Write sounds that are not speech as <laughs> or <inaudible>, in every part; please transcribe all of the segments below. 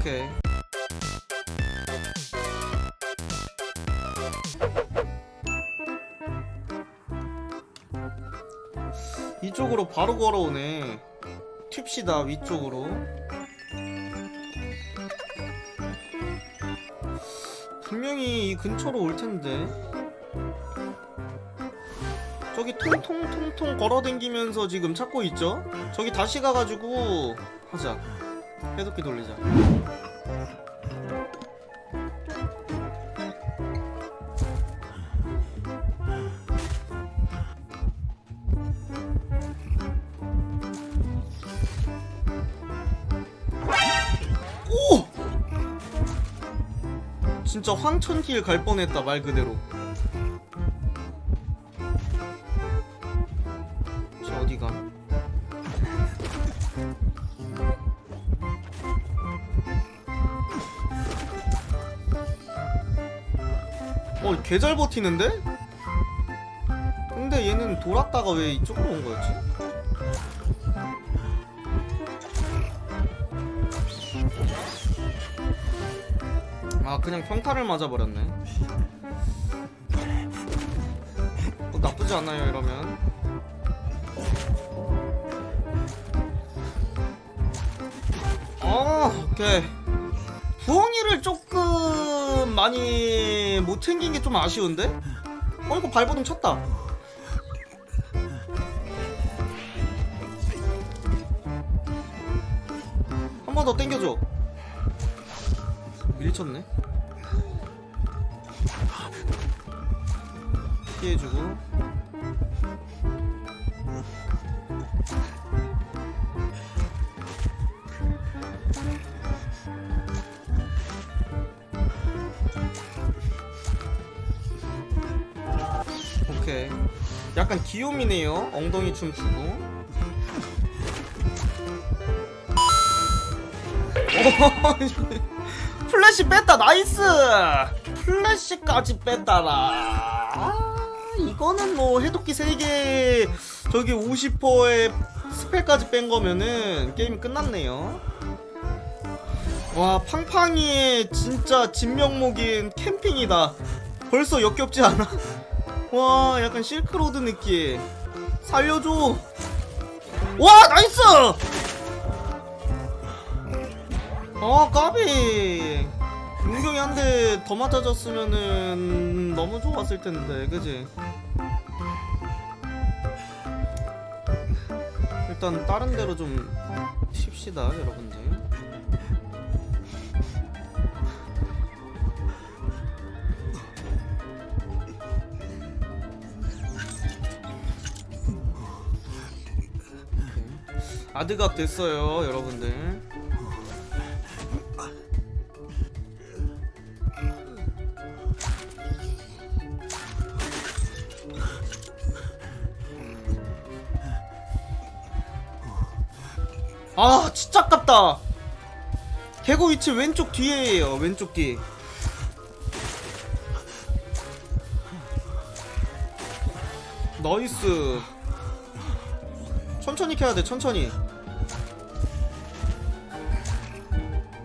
오케이. 이쪽으로 바로 걸어오네. 튑시다 위쪽으로. 분명히 이 근처로 올 텐데. 저기 통통통통 걸어댕기면서 지금 찾고 있죠? 저기 다시 가가지고 하자. 해독기 돌리자. 오! 진짜 황천길 갈 뻔했다 말 그대로. 어, 개 잘 버티는데? 근데 얘는 돌았다가 왜 이쪽으로 온 거였지? 아, 그냥 평타를 맞아버렸네. 어, 나쁘지 않아요, 이러면. 어, 오케이. 부엉이를 조금 많이 못 챙긴 게 좀 아쉬운데? 어, 이거 발버둥 쳤다. 한 번 더 땡겨줘. 밀쳤네. 피해주고. 오케이. 약간 귀요미네요. 엉덩이 춤 추고. 오, <laughs> 플래시 뺐다. 나이스. 플래시까지 뺐다라. 아, 이거는 뭐 해독기 3개 저기 50%에 스펠까지 뺀 거면은 게임 끝났네요. 와, 팡팡이의 진짜 진명목인 캠핑이다. 벌써 역겹지 않아? <laughs> 와 약간 실크로드 느낌. 살려줘. 와 나이스! 아 까비. 용병이 한 대 더 맞아줬으면은 너무 좋았을 텐데 그지? 일단 다른 데로 좀 쉽시다 여러분들 아드각 됐어요 여러분들. 아 진짜 아깝다. 개구 위치 왼쪽 뒤에요 왼쪽 뒤. 나이스 천천히 켜야 돼 천천히.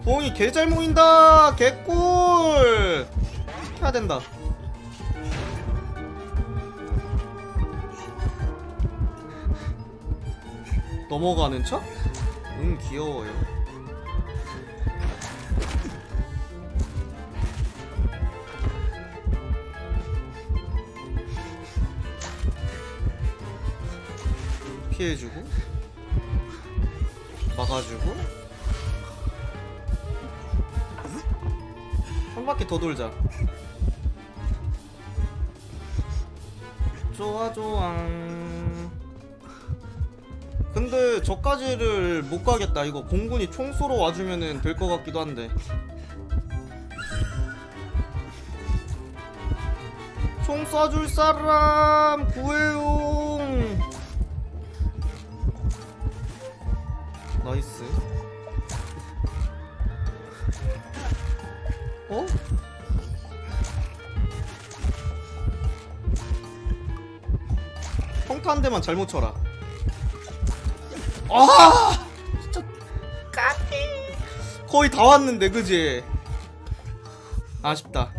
부엉이 개 잘 모인다! 개꿀! 켜야 된다. 넘어가는 척? 응 귀여워요 피해주고 막아주고 한 바퀴 더 돌자. 좋아 좋아. 근데 저까지를 못 가겠다. 이거 공군이 총 쏘러 와주면은 될것 같기도 한데. 총 쏴줄 사람 구해용 나이스. 어? 평타 한 대만 잘못 쳐라. 아! 진짜 까비. 거의 다 왔는데 그지? 아쉽다